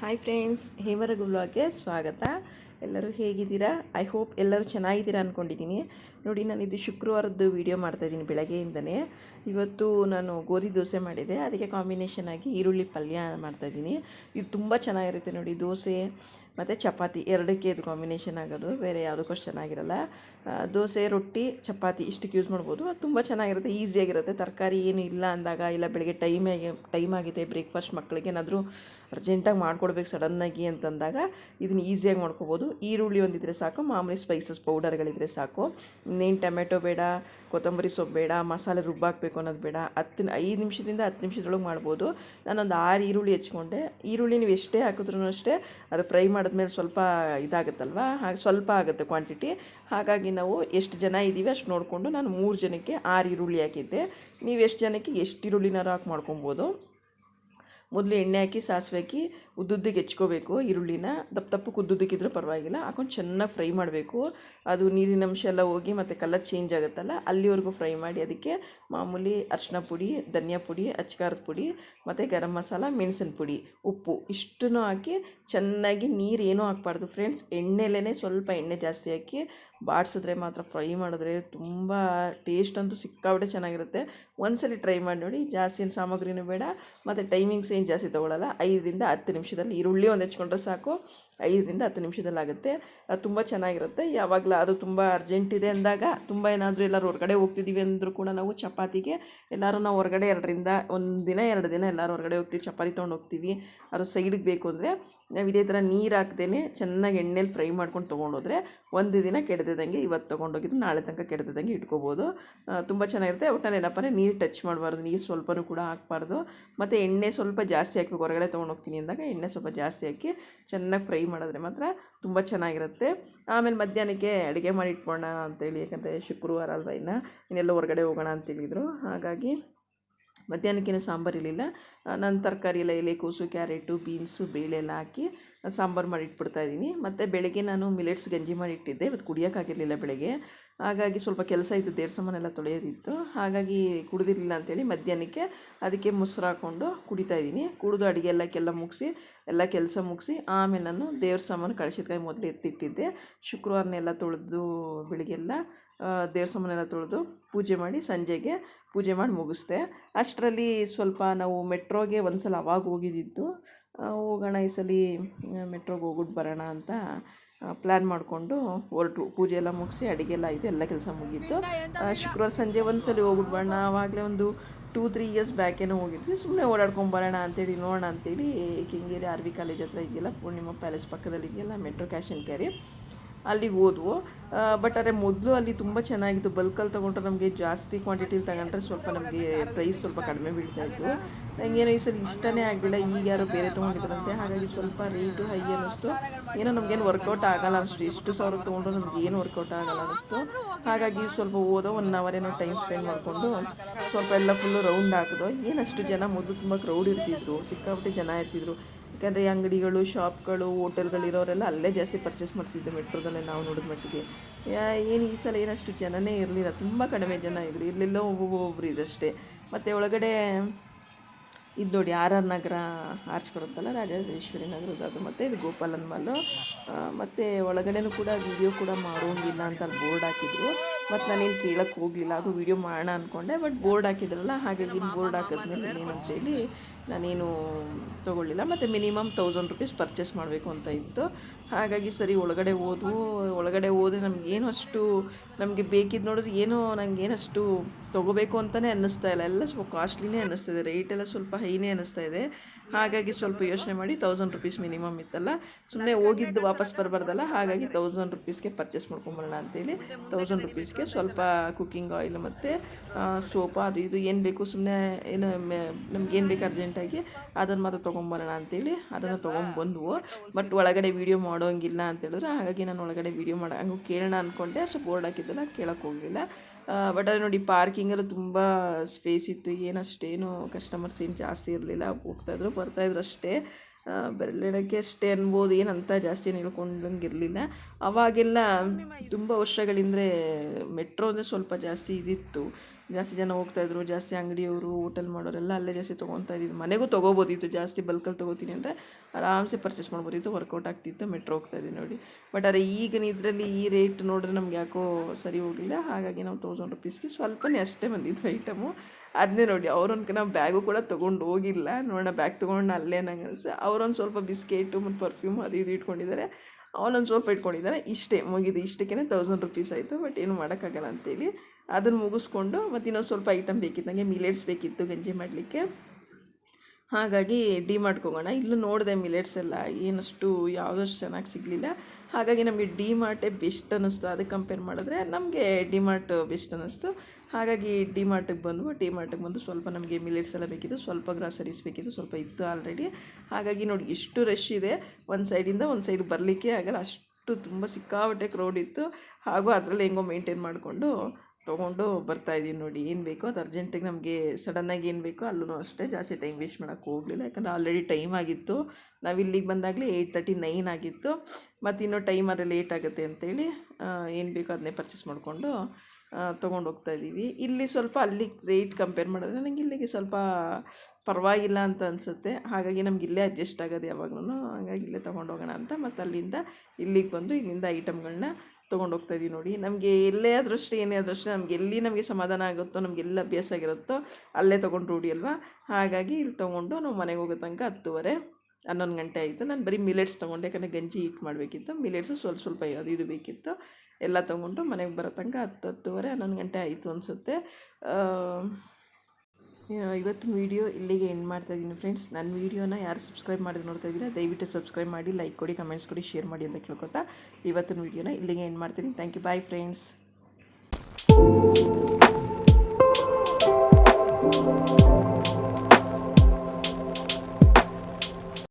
Hi friends ಹೇಮರಗು ಬ್ಲಾಗ್ಗೆ ಸ್ವಾಗತ. ಎಲ್ಲರೂ ಹೇಗಿದ್ದೀರಾ? ಐ ಹೋಪ್ ಎಲ್ಲರೂ ಚೆನ್ನಾಗಿದ್ದೀರಾ ಅಂದ್ಕೊಂಡಿದ್ದೀನಿ ನೋಡಿ, ನಾನು ಇದು ಶುಕ್ರವಾರದ್ದು ವೀಡಿಯೋ ಮಾಡ್ತಾಯಿದ್ದೀನಿ ಬೆಳಗ್ಗೆಯಿಂದನೇ. ಇವತ್ತು ನಾನು ಗೋಧಿ ದೋಸೆ ಮಾಡಿದೆ. ಅದಕ್ಕೆ ಕಾಂಬಿನೇಷನ್ ಆಗಿ ಈರುಳ್ಳಿ ಪಲ್ಯ ಮಾಡ್ತಾಯಿದ್ದೀನಿ ಇದು ತುಂಬ ಚೆನ್ನಾಗಿರುತ್ತೆ ನೋಡಿ, ದೋಸೆ ಮತ್ತು ಚಪಾತಿ. ಎರಡಕ್ಕೆ ಇದು ಕಾಂಬಿನೇಷನ್ ಆಗೋದು. ಬೇರೆ ಯಾವುದಕ್ಕೂ ಚೆನ್ನಾಗಿರಲ್ಲ. ದೋಸೆ, ರೊಟ್ಟಿ, ಚಪಾತಿ ಇಷ್ಟಕ್ಕೆ ಯೂಸ್ ಮಾಡ್ಬೋದು. ಅದು ತುಂಬ ಚೆನ್ನಾಗಿರುತ್ತೆ. ಈಸಿಯಾಗಿರುತ್ತೆ ತರಕಾರಿ ಏನು ಇಲ್ಲ ಅಂದಾಗ ಇಲ್ಲ, ಬೆಳಗ್ಗೆ ಟೈಮ್ ಟೈಮ್ ಆಗಿದೆ ಬ್ರೇಕ್ಫಾಸ್ಟ್ ಮಕ್ಕಳಿಗೆ ಏನಾದರೂ ಅರ್ಜೆಂಟಾಗಿ ಮಾಡ್ಕೊಡ್ಬೇಕು ಸಡನ್ನಾಗಿ ಅಂತಂದಾಗ ಇದನ್ನ ಈಸಿಯಾಗಿ ಮಾಡ್ಕೊಬೋದು. ಈರುಳ್ಳಿ ಒಂದಿದ್ರೆ ಸಾಕು, ಮಾಮೂಲಿ ಸ್ಪೈಸಸ್ ಪೌಡರ್ಗಳಿದ್ರೆ ಸಾಕು. ಇನ್ನೇನು ಟೊಮೆಟೊ ಬೇಡ, ಕೊತ್ತಂಬರಿ ಸೊಪ್ಪು ಬೇಡ, ಮಸಾಲೆ ರುಬ್ಬಾಕಬೇಕು ಅನ್ನೋದು ಬೇಡ. ಹತ್ತು ಐದು ನಿಮಿಷದಿಂದ ಹತ್ತು ನಿಮಿಷದೊಳಗೆ ಮಾಡ್ಬೋದು. ನಾನೊಂದು ಆರು ಈರುಳ್ಳಿ ಹೆಚ್ಕೊಂಡೆ. ಈರುಳ್ಳಿ ನೀವು ಎಷ್ಟೇ ಹಾಕಿದ್ರೂ ಅಷ್ಟೇ ಅದು ಫ್ರೈ ಮಾಡಿದ್ಮೇಲೆ ಸ್ವಲ್ಪ ಇದಾಗುತ್ತಲ್ವ? ಹಾಗೆ ಸ್ವಲ್ಪ ಆಗುತ್ತೆ ಕ್ವಾಂಟಿಟಿ ಹಾಗಾಗಿ ನಾವು ಎಷ್ಟು ಜನ ಇದ್ದೀವಿ ಅಷ್ಟು ನೋಡಿಕೊಂಡು ನಾನು ಮೂರು ಜನಕ್ಕೆ ಆರು ಈರುಳ್ಳಿ ಹಾಕಿದ್ದೆ. ನೀವು ಎಷ್ಟು ಜನಕ್ಕೆ ಎಷ್ಟು ಈರುಳ್ಳಿನಾರು ಹಾಕಿ ಮಾಡ್ಕೊಬೋದು. ಮೊದಲು ಎಣ್ಣೆ ಹಾಕಿ, ಸಾಸಿವೆ ಹಾಕಿ ಉದ್ದುದ್ದಕ್ಕೆ ಹೆಚ್ಕೋಬೇಕು ಈರುಳ್ಳಿನ. ದಪ್ಪ ದಪ್ಪಕ್ಕೆ ಉದ್ದುದ್ದಕ್ಕಿದ್ರೂ ಪರವಾಗಿಲ್ಲ. ಹಾಕೊಂಡು ಚೆನ್ನಾಗಿ ಫ್ರೈ ಮಾಡಬೇಕು. ಅದು ನೀರಿನ ಅಂಶ ಎಲ್ಲ ಹೋಗಿ ಮತ್ತು ಕಲರ್ ಚೇಂಜ್ ಆಗುತ್ತಲ್ಲ, ಅಲ್ಲಿವರೆಗೂ ಫ್ರೈ ಮಾಡಿ ಅದಕ್ಕೆ ಮಾಮೂಲಿ ಅರಿಶಿನ ಪುಡಿ, ಧನಿಯಾ ಪುಡಿ ಅಚ್ಕಾರದ ಪುಡಿ, ಮತ್ತು ಗರಂ ಮಸಾಲ, ಮೆಣಸಿನ ಪುಡಿ, ಉಪ್ಪು ಇಷ್ಟನ್ನು ಹಾಕಿ ಚೆನ್ನಾಗಿ ನೀರು ಏನೂ ಹಾಕ್ಬಾರ್ದು. ಫ್ರೆಂಡ್ಸ್ ಎಣ್ಣೆಲೇ ಸ್ವಲ್ಪ ಎಣ್ಣೆ ಜಾಸ್ತಿ ಹಾಕಿ ಬಾಡಿಸಿದ್ರೆ ಮಾತ್ರ ಫ್ರೈ ಮಾಡಿದ್ರೆ ತುಂಬ ಟೇಸ್ಟ್ ಅಂತೂ ಸಿಕ್ಕಾಬಿಟ್ಟೆ ಚೆನ್ನಾಗಿರುತ್ತೆ. ಒಂದ್ಸಲಿ ಟ್ರೈ ಮಾಡಿ ನೋಡಿ, ಜಾಸ್ತಿ ಏನು ಸಾಮಗ್ರಿನೂ ಬೇಡ. ಮತ್ತು ಟೈಮಿಂಗ್ಸ್ ಏನು ಜಾಸ್ತಿ ತೊಗೊಳಲ್ಲ. ಐದರಿಂದ ಹತ್ತು ನಿಮಿಷದಲ್ಲಿ ಈರುಳ್ಳಿ ಒಂದು ಹೆಚ್ಕೊಂಡ್ರೆ ಸಾಕು. ಐದರಿಂದ ಹತ್ತು ನಿಮಿಷದಲ್ಲಿ ಆಗುತ್ತೆ. ಅದು ತುಂಬ ಚೆನ್ನಾಗಿರುತ್ತೆ. ಯಾವಾಗಲೂ ಅದು ತುಂಬ ಅರ್ಜೆಂಟ್ ಇದೆ ಅಂದಾಗ ತುಂಬ ಏನಾದರೂ ಎಲ್ಲರೂ ಹೊರಗಡೆ ಹೋಗ್ತಿದ್ದೀವಿ ಅಂದರೂ ಕೂಡ ನಾವು ಚಪಾತಿಗೆ ಎಲ್ಲರೂ ನಾವು ಹೊರಗಡೆ ಎರಡರಿಂದ, ಒಂದು ದಿನ, ಎರಡು ದಿನ ಎಲ್ಲರೂ ಹೊರಗಡೆ ಹೋಗ್ತೀವಿ, ಚಪಾತಿ ತೊಗೊಂಡು ಹೋಗ್ತೀವಿ. ಅದು ಸೈಡಿಗೆ ಬೇಕು ಅಂದರೆ ನಾವು ಇದೇ ಥರ ನೀರು ಹಾಕ್ದೇ ಚೆನ್ನಾಗಿ ಎಣ್ಣೆಲಿ ಫ್ರೈ ಮಾಡ್ಕೊಂಡು ತೊಗೊಂಡೋದ್ರೆ ಒಂದು ದಿನ ಕೆಡದಿದ್ದಂಗೆ ಇವತ್ತು ತೊಗೊಂಡೋಗಿದ್ದು ನಾಳೆ ತನಕ ಕೆಡದಿದ್ದಂಗೆ ಇಟ್ಕೋಬೋದು. ತುಂಬ ಚೆನ್ನಾಗಿರುತ್ತೆ. ಒಟ್ಟಿನಲ್ಲಿ ಏನಪ್ಪ ಅಂದರೆ ನೀರು ಟಚ್ ಮಾಡಬಾರ್ದು, ನೀರು ಸ್ವಲ್ಪನೂ ಕೂಡ ಹಾಕ್ಬಾರ್ದು. ಮತ್ತು ಎಣ್ಣೆ ಸ್ವಲ್ಪ ಜಾಸ್ತಿ ಹಾಕಬೇಕು. ಹೊರಗಡೆ ತೊಗೊಂಡು ಹೋಗ್ತೀನಿ ಅಂದಾಗ ಎಣ್ಣೆ ಸ್ವಲ್ಪ ಜಾಸ್ತಿ ಹಾಕಿ ಚೆನ್ನಾಗಿ ಫ್ರೈ ಮಾಡಿದ್ರೆ ಮಾತ್ರ ತುಂಬ ಚೆನ್ನಾಗಿರುತ್ತೆ. ಆಮೇಲೆ ಮಧ್ಯಾಹ್ನಕ್ಕೆ ಅಡುಗೆ ಮಾಡಿ ಇಟ್ಕೊಳ್ಳೋಣ ಅಂತೇಳಿ, ಯಾಕಂದರೆ ಶುಕ್ರವಾರ ಅಲ್ವ ಇನ್ನು. ಇನ್ನೆಲ್ಲ ಹೊರಗಡೆ ಹೋಗೋಣ ಅಂತೇಳಿದರು ಹಾಗಾಗಿ ಮಧ್ಯಾಹ್ನಕ್ಕೇನು ಸಾಂಬಾರು ಇರಲಿಲ್ಲ. ನಾನು ತರಕಾರಿ ಎಲ್ಲ ಎಲೆಕೋಸು ಕ್ಯಾರೆಟು, ಬೀನ್ಸು, ಬೇಳೆ ಎಲ್ಲ ಹಾಕಿ ಸಾಂಬಾರು ಮಾಡಿ ಇಟ್ಬಿಡ್ತಾ ಇದ್ದೀನಿ. ಮತ್ತು ಬೆಳಗ್ಗೆ ನಾನು ಮಿಲೆಟ್ಸ್ ಗಂಜಿ ಮಾಡಿ ಇಟ್ಟಿದ್ದೆ. ಇವತ್ತು ಕುಡಿಯೋಕ್ಕಾಗಿರಲಿಲ್ಲ ಬೆಳಗ್ಗೆ. ಹಾಗಾಗಿ ಸ್ವಲ್ಪ ಕೆಲಸ ಇತ್ತು ದೇವ್ರ ಸಾಮಾನೆಲ್ಲ ತೊಳೆಯೋದಿತ್ತು. ಹಾಗಾಗಿ ಕುಡಿದಿರಲಿಲ್ಲ ಅಂತೇಳಿ ಮಧ್ಯಾಹ್ನಕ್ಕೆ ಅದಕ್ಕೆ ಮೊಸರು ಹಾಕ್ಕೊಂಡು ಕುಡಿತಾ ಇದ್ದೀನಿ. ಕುಡಿದು ಅಡುಗೆ ಎಲ್ಲಕ್ಕೆಲ್ಲ ಮುಗಿಸಿ, ಎಲ್ಲ ಕೆಲಸ ಮುಗಿಸಿ, ಆಮೇಲೆ ನಾನು ದೇವ್ರ ಸಾಮಾನು ಕಳಿಸಿದ್ಕಾಯಿ ಮೊದಲು ಎತ್ತಿಟ್ಟಿದ್ದೆ. ಶುಕ್ರವಾರನೆಲ್ಲ ತೊಳೆದು, ಬೆಳಿಗ್ಗೆಲ್ಲ ದೇವ್ರ ಸಾಮಾನೆಲ್ಲ ತೊಳೆದು ಪೂಜೆ ಮಾಡಿ ಸಂಜೆಗೆ ಪೂಜೆ ಮಾಡಿ ಮುಗಿಸ್ದೆ. ಅಷ್ಟರಲ್ಲಿ ಸ್ವಲ್ಪ ನಾವು ಮೆಟ್ರೋಗೆ ಒಂದು ಸಲ ಅವಾಗ ಹೋಗಿದ್ದಿದ್ದು ಹೋಗೋಣ ಈ ಸಲ ಮೆಟ್ರೋಗೆ ಹೋಗ್ಬಿಟ್ಟು ಬರೋಣ ಅಂತ ಪ್ಲ್ಯಾನ್ ಮಾಡಿಕೊಂಡು ಹೊರಟು. ಪೂಜೆ ಎಲ್ಲ ಮುಗಿಸಿ, ಅಡುಗೆ ಎಲ್ಲ ಆಯಿತು, ಎಲ್ಲ ಕೆಲಸ ಮುಗೀತು. ಶುಕ್ರವಾರ ಸಂಜೆ ಒಂದು ಸಲ ಹೋಗ್ಬಿಟ್ಟು ಬರೋಣ. ಆವಾಗಲೇ ಒಂದು ಟೂ ತ್ರೀ ಇಯರ್ಸ್ ಬ್ಯಾಕೇನೋ ಹೋಗಿದ್ವಿ. ಸುಮ್ಮನೆ ಓಡಾಡ್ಕೊಂಡು ಬರೋಣ ಅಂತೇಳಿ, ನೋಡೋಣ ಅಂತೇಳಿ ಕೆಂಗೇರಿ ಆರ್ ವಿ ಕಾಲೇಜ್ ಹತ್ರ ಇದೆಯಲ್ಲ, ಪೂರ್ಣಿಮಾ ಪ್ಯಾಲೇಸ್ ಪಕ್ಕದಲ್ಲಿ ಇದೆಯಲ್ಲ ಮೆಟ್ರೋ ಕ್ಯಾಶ್ ಆ್ಯಂಡ್ ಕ್ಯಾರಿ ಅಲ್ಲಿಗೆ ಹೋದ್ವು. ಬಟ್ ಆದರೆ ಮೊದಲು ಅಲ್ಲಿ ತುಂಬ ಚೆನ್ನಾಗಿತ್ತು. ಬಲ್ಕಲ್ಲಿ ತೊಗೊಂಡ್ರೆ ನಮಗೆ ಜಾಸ್ತಿ ಕ್ವಾಂಟಿಟಿಲಿ ತಗೊಂಡ್ರೆ ಸ್ವಲ್ಪ ನಮಗೆ ಪ್ರೈಸ್ ಸ್ವಲ್ಪ ಕಡಿಮೆ ಬೀಳ್ತಾ ಇತ್ತು. ನನಗೇನೋ ಈ ಸಲ ಇಷ್ಟನೇ ಆಗಲಿಲ್ಲ. ಈಗ ಯಾರೋ ಬೇರೆ ತೊಗೊಂಡಿದ್ರಂತೆ ಹಾಗಾಗಿ ಸ್ವಲ್ಪ ರೇಟು ಹೈ ಅನ್ನಿಸ್ತು. ಏನೋ ನಮಗೇನು ವರ್ಕೌಟ್ ಆಗಲ್ಲ ಅನಿಸ್ತು ಎಷ್ಟು ಸಾವಿರ ತೊಗೊಂಡ್ರು ನಮ್ಗೆ ಏನು ವರ್ಕೌಟ್ ಆಗಲ್ಲ ಅನ್ನಿಸ್ತು. ಹಾಗಾಗಿ ಸ್ವಲ್ಪ ಓದೋ ಒನ್ ಅವರ್ ಏನೋ ಟೈಮ್ ಸ್ಪೆಂಡ್ ಮಾಡಿಕೊಂಡು ಸ್ವಲ್ಪ ಎಲ್ಲ ಫುಲ್ಲು ರೌಂಡ್ ಹಾಕಿದೋ ಏನಷ್ಟು ಜನ ಮೊದಲು ತುಂಬ ಕ್ರೌಡ್ ಇರ್ತಿದ್ರು. ಸಿಕ್ಕಾಪಟ್ಟೆ ಜನ ಇರ್ತಿದ್ರು. ಯಾಕಂದರೆ ಈ ಅಂಗಡಿಗಳು, ಶಾಪ್ಗಳು ಹೋಟೆಲ್ಗಳಿರೋರೆಲ್ಲ ಅಲ್ಲೇ ಜಾಸ್ತಿ ಪರ್ಚೇಸ್ ಮಾಡ್ತಿದ್ದೆ ಮೆಟ್ರೋದಲ್ಲೇ ನಾವು ನೋಡಿದ ಮಟ್ಟಿಗೆ. ಏನು ಈ ಸಲ ಏನಷ್ಟು ಜನನೇ ಇರಲಿಲ್ಲ, ತುಂಬ ಕಡಿಮೆ ಜನ ಇದ್ರು. ಇಲ್ಲೆಲ್ಲೋ ಒಬ್ಬೊಬ್ಬೊಬ್ರು ಇದಷ್ಟೇ ಮತ್ತು ಒಳಗಡೆ ಇದು ನೋಡಿ, ಆರ್ ಆರ್ ನಗರ, ಆರ್ಚ್ ಬರುತ್ತಲ್ಲ, ರಾಜರಾಜೇಶ್ವರಿ ನಗರದ ಅದು. ಮತ್ತು ಇದು ಗೋಪಾಲನ್ ಮಾಲು. ಮತ್ತು ಒಳಗಡೆನೂ ಕೂಡ ವಿಡಿಯೋ ಕೂಡ ಮಾಡೋಂಗಿಲ್ಲ ಅಂತ ಅಲ್ಲಿ ಬೋರ್ಡ್ ಹಾಕಿದ್ರು. ಮತ್ತು ನಾನೇನು ಕೇಳೋಕ್ಕೆ ಹೋಗಲಿಲ್ಲ, ಅದು ವಿಡಿಯೋ ಮಾಡೋಣ ಅಂದ್ಕೊಂಡೆ ಬಟ್ ಬೋರ್ಡ್ ಹಾಕಿದ್ರಲ್ಲ, ಹಾಗಾಗಿ ಬೋರ್ಡ್ ಹಾಕಿದ್ಮೇಲೆ ಏನು ಅಂತ ಹೇಳಿ ನಾನೇನು ತೊಗೊಳ್ಳಿಲ್ಲ. ಮತ್ತು ಮಿನಿಮಮ್ ತೌಸಂಡ್ ರುಪೀಸ್ ಪರ್ಚೇಸ್ ಮಾಡಬೇಕು ಅಂತ ಇತ್ತು. ಹಾಗಾಗಿ ಸರಿ, ಒಳಗಡೆ ಹೋದ್ವು ಒಳಗಡೆ ಹೋದ್ರೆ ನಮಗೇನು ಅಷ್ಟು ನಮಗೆ ಬೇಕಿದ್ದು ನೋಡಿದ್ರೆ ಏನೋ ನನಗೆ ಏನಷ್ಟು ತೊಗೋಬೇಕು ಅಂತಲೇ ಅನ್ನಿಸ್ತಾ ಇಲ್ಲ. ಎಲ್ಲ ಸ್ವಲ್ಪ ಕಾಸ್ಟ್ಲಿನೇ ಅನ್ನಿಸ್ತಿದೆ ರೇಟ್ ಎಲ್ಲ ಸ್ವಲ್ಪ ಹೈನೇ ಅನ್ನಿಸ್ತಾ ಇದೆ. ಹಾಗಾಗಿ ಸ್ವಲ್ಪ ಯೋಚನೆ ಮಾಡಿ ತೌಸಂಡ್ ರುಪೀಸ್ ಮಿನಿಮಮ್ ಇತ್ತಲ್ಲ. ಸುಮ್ಮನೆ ಹೋಗಿದ್ದು ವಾಪಸ್ ಬರಬಾರ್ದಲ್ಲ. ಹಾಗಾಗಿ ತೌಸಂಡ್ ರುಪೀಸ್ಗೆ ಪರ್ಚೇಸ್ ಮಾಡ್ಕೊಂಬರೋಣ ಅಂತೇಳಿ ತೌಸಂಡ್ ರುಪೀಸ್ಗೆ ಸ್ವಲ್ಪ ಕುಕ್ಕಿಂಗ್ ಆಯಿಲ್ ಮತ್ತು ಸೋಪ ಅದು ಇದು ಏನು ಬೇಕು ಸುಮ್ಮನೆ ಏನು ನಮ್ಗೆ ಏನು ಬೇಕು ಅರ್ಜೆಂಟಾಗಿ ಅದನ್ನು ಮಾತ್ರ ತೊಗೊಂಬರೋಣ ಅಂತೇಳಿ ಅದನ್ನು ತೊಗೊಂಬಂದ್ವು. ಬಟ್ ಒಳಗಡೆ ವೀಡಿಯೋ ಮಾಡೋಂಗಿಲ್ಲ ಅಂತ ಅಂತೇಳಿದ್ರೆ. ಹಾಗಾಗಿ ನಾನು ಒಳಗಡೆ ವೀಡಿಯೋ ಮಾಡೋ ಹಂಗೆ ಕೇಳೋಣ ಅಂದ್ಕೊಂಡೆ ಅಷ್ಟು ಬೋರ್ಡ್ ಹಾಕಿದ್ದಲ್ಲ ಕೇಳೋಕ್ಕೆ ಹೋಗಲಿಲ್ಲ. ಬಟ್ ಅದು ನೋಡಿ ಪಾರ್ಕಿಂಗಲ್ಲಿ ತುಂಬ ಸ್ಪೇಸ್ ಇತ್ತು. ಏನಷ್ಟೇನು ಕಸ್ಟಮರ್ಸ್ ಏನು ಜಾಸ್ತಿ ಇರಲಿಲ್ಲ. ಹೋಗ್ತಾಯಿದ್ರು ಬರ್ತಾಯಿದ್ರು ಅಷ್ಟೇ. ಬೆರಳಿಡೋಕ್ಕೆ ಅಷ್ಟೇ ಅನ್ಬೋದು. ಏನಂತ ಜಾಸ್ತಿ ಏನು ಹೇಳ್ಕೊಂಡಂಗೆ ಇರಲಿಲ್ಲ ಅವಾಗೆಲ್ಲ ತುಂಬ ವರ್ಷಗಳಿಂದ ಮೆಟ್ರೋ ಅಂದರೆ ಸ್ವಲ್ಪ ಜಾಸ್ತಿ ಇದಿತ್ತು. ಜಾಸ್ತಿ ಜನ ಹೋಗ್ತಾಯಿದ್ರು, ಜಾಸ್ತಿ ಅಂಗಡಿಯವರು ಹೋಟೆಲ್ ಮಾಡೋರೆಲ್ಲ ಅಲ್ಲೇ ಜಾಸ್ತಿ ತೊಗೊತಾ ಇದ್ದಿದ್ದು. ಮನೆಗೂ ತೊಗೋಬೋದಿತ್ತು, ಜಾಸ್ತಿ ಬಲ್ಕಲ್ಲಿ ತೊಗೋತೀನಿ ಅಂದರೆ ಆರಾಮ್ಸೆ ಪರ್ಚೇಸ್ ಮಾಡ್ಬೋದಿತ್ತು ವರ್ಕೌಟ್ ಆಗ್ತಿತ್ತು ಮೆಟ್ರೋ ಹೋಗ್ತಾ ಇದ್ದೀನಿ ನೋಡಿ. ಬಟ್ ಆದರೆ ಈಗಿನ ಇದರಲ್ಲಿ ಈ ರೇಟ್ ನೋಡಿದ್ರೆ ನಮ್ಗೆ ಯಾಕೋ ಸರಿ ಹೋಗಿಲ್ಲ ಹಾಗಾಗಿ ನಾವು ತೌಸಂಡ್ ರುಪೀಸ್ಗೆ ಸ್ವಲ್ಪನೇ ಅಷ್ಟೇ ಬಂದಿದ್ದು ಐಟಮು ಅದನ್ನೇ ನೋಡಿ ಅವ್ರೊಂದ್ಕೆ ನಾವು ಬ್ಯಾಗು ಕೂಡ ತೊಗೊಂಡು ಹೋಗಿಲ್ಲ. ನೋಡೋಣ ಬ್ಯಾಗ್ ತೊಗೊಂಡು ಅಲ್ಲೇ ನಂಗೆ ಅನಿಸ್ತು. ಅವರೊಂದು ಸ್ವಲ್ಪ ಬಿಸ್ಕೆಟು ಮತ್ತು ಪರ್ಫ್ಯೂಮ್ ಅದು ಇದು ಇಟ್ಕೊಂಡಿದ್ದಾರೆ. ಅವನೊಂದು ಸ್ವಲ್ಪ ಇಟ್ಕೊಂಡಿದ್ದಾನೆ, ಇಷ್ಟೇ ಮುಗಿದು. ಇಷ್ಟಕ್ಕೇ ತೌಸಂಡ್ ರುಪೀಸ್ ಆಯಿತು. ಬಟ್ ಏನು ಮಾಡೋಕ್ಕಾಗಲ್ಲ ಅಂತೇಳಿ ಅದನ್ನು ಮುಗಿಸ್ಕೊಂಡು ಮತ್ತು ಇನ್ನೊಂದು ಸ್ವಲ್ಪ ಐಟಮ್ ಬೇಕಿತ್ತು ನನಗೆ ಮಿಲೆಟ್ಸ್ ಬೇಕಿತ್ತು ಗಂಜಿ ಮಾಡಲಿಕ್ಕೆ. ಹಾಗಾಗಿ ಡಿ ಹೋಗೋಣ. ಇಲ್ಲೂ ನೋಡಿದೆ ಮಿಲೆಟ್ಸ್ ಎಲ್ಲ, ಏನಷ್ಟು, ಯಾವುದಷ್ಟು ಚೆನ್ನಾಗಿ ಸಿಗಲಿಲ್ಲ. ಹಾಗಾಗಿ ನಮಗೆ ಡಿ ಮಾರ್ಟೇ ಬೆಸ್ಟ್ ಅನ್ನಿಸ್ತು. ಅದಕ್ಕೆ ಕಂಪೇರ್ ಮಾಡಿದ್ರೆ ನಮಗೆ ಡಿ ಮಾರ್ಟ್ ಬೆಸ್ಟ್ ಅನ್ನಿಸ್ತು. ಹಾಗಾಗಿ ಡಿ ಮಾರ್ಟಿಗೆ ಬಂದು ಡಿ ಮಾರ್ಟಿಗೆ ಬಂದು ಸ್ವಲ್ಪ ನಮಗೆ ಮಿಲೆಟ್ಸ್ ಎಲ್ಲ ಬೇಕಿತ್ತು. ಸ್ವಲ್ಪ ಗ್ರಾಸರೀಸ್ ಬೇಕಿತ್ತು. ಸ್ವಲ್ಪ ಇತ್ತು ಆಲ್ರೆಡಿ ಹಾಗಾಗಿ ನೋಡಿ ಎಷ್ಟು ರಶ್ ಇದೆ. ಒಂದು ಸೈಡಿಂದ ಒಂದು ಸೈಡ್ ಬರಲಿಕ್ಕೆ ಆಗಲ್ಲ. ಅಷ್ಟು ತುಂಬ ಸಿಕ್ಕಾಪಟ್ಟೆ ಕ್ರೌಡ್ ಇತ್ತು. ಹಾಗೂ ಅದರಲ್ಲಿ ಹೆಂಗೋ ಮೇಂಟೈನ್ ಮಾಡಿಕೊಂಡು ತೊಗೊಂಡು ಬರ್ತಾ ಇದ್ದೀವಿ ನೋಡಿ, ಏನು ಬೇಕೋ ಅದು ಅರ್ಜೆಂಟಿಗೆ ನಮಗೆ ಸಡನ್ನಾಗಿ ಏನು ಬೇಕೋ ಅಲ್ಲೂ ಅಷ್ಟೇ ಜಾಸ್ತಿ ಟೈಮ್ ವೇಸ್ಟ್ ಮಾಡೋಕ್ಕೆ ಹೋಗಲಿಲ್ಲ. ಯಾಕಂದರೆ ಆಲ್ರೆಡಿ ಟೈಮ್ ಆಗಿತ್ತು. ನಾವು ಇಲ್ಲಿಗೆ ಬಂದಾಗಲೇ ಏಯ್ಟ್ ತರ್ಟಿ ನೈನ್ ಆಗಿತ್ತು. ಮತ್ತು ಇನ್ನೂ ಟೈಮ್ ಆದರೆ ಲೇಟ್ ಆಗುತ್ತೆ ಅಂತೇಳಿ ಏನು ಬೇಕೋ ಅದನ್ನೇ ಪರ್ಚೇಸ್ ಮಾಡಿಕೊಂಡು ತೊಗೊಂಡು ಹೋಗ್ತಾ ಇದ್ದೀವಿ ಇಲ್ಲಿ ಸ್ವಲ್ಪ ಅಲ್ಲಿ ರೇಟ್ ಕಂಪೇರ್ ಮಾಡಿದ್ರೆ ನನಗೆ ಇಲ್ಲಿಗೆ ಸ್ವಲ್ಪ ಪರವಾಗಿಲ್ಲ ಅಂತ ಅನಿಸುತ್ತೆ. ಹಾಗಾಗಿ ನಮ್ಗೆ ಇಲ್ಲೇ ಅಡ್ಜಸ್ಟ್ ಆಗೋದು ಯಾವಾಗ್ಲೂ ಹಾಗಾಗಿ ಇಲ್ಲೇ ತೊಗೊಂಡು ಹೋಗೋಣ ಅಂತ ಮತ್ತು ಅಲ್ಲಿಂದ ಇಲ್ಲಿಗೆ ಬಂದು ಇಲ್ಲಿಂದ ಐಟಮ್ಗಳನ್ನ ತೊಗೊಂಡು ಹೋಗ್ತಾ ಇದೀವಿ ನೋಡಿ. ನಮಗೆ ಎಲ್ಲೇ ಆದ್ರೂ ಏನೇ ಆದ್ರೂ ನಮ್ಗೆ ಎಲ್ಲಿ ನಮಗೆ ಸಮಾಧಾನ ಆಗುತ್ತೋ, ನಮ್ಗೆ ಎಲ್ಲಿ ಅಭ್ಯಾಸ ಆಗಿರುತ್ತೋ ಅಲ್ಲೇ ತೊಗೊಂಡು ರೂಢಿ ಅಲ್ವಾ? ಹಾಗಾಗಿ ಇಲ್ಲಿ ತೊಗೊಂಡು ನಾವು ಮನೆಗೆ ಹೋಗೋ ತನಕ ಹತ್ತುವರೆ, ಹನ್ನೊಂದು ಗಂಟೆ ಆಯಿತು. ನಾನು ಬರೀ ಮಿಲೆಟ್ಸ್ ತೊಗೊಂಡೆ, ಯಾಕಂದರೆ ಗಂಜಿ ಹಿಟ್ ಮಾಡಬೇಕಿತ್ತು. ಮಿಲೆಟ್ಸು ಸ್ವಲ್ಪ ಸ್ವಲ್ಪ ಅದು ಇದು ಬೇಕಿತ್ತು. ಎಲ್ಲ ತೊಗೊಂಡು ಮನೆಗೆ ಬರೋ ತನಕ ಹತ್ತು ಹತ್ತುವರೆ, ಹನ್ನೊಂದು ಗಂಟೆ ಆಯಿತು ಅನಿಸುತ್ತೆ. ಇವತ್ತಿನ ವೀಡಿಯೋ ಇಲ್ಲಿಗೆ ಎಂಡ್ ಮಾಡ್ತಾ ಇದ್ದೀನಿ ಫ್ರೆಂಡ್ಸ್ ನನ್ನ ವೀಡಿಯೋನ ಯಾರು ಸಬ್ಸ್ಕ್ರೈಬ್ ಮಾಡಿದ್ರು ನೋಡ್ತಾ ಇದ್ದೀರಾ, ದಯವಿಟ್ಟು ಸಬ್ಸ್ಕ್ರೈಬ್ ಮಾಡಿ ಲೈಕ್ ಕೊಡಿ ಕಮೆಂಟ್ಸ್ ಕೊಡಿ ಶೇರ್ ಮಾಡಿ ಅಂತ ಕೇಳ್ಕೊತಾ ಇವತ್ತಿನ ವೀಡಿಯೋನ ಇಲ್ಲಿಗೆ ಎಂಡ್ ಮಾಡ್ತೀನಿ. Thank you bye friends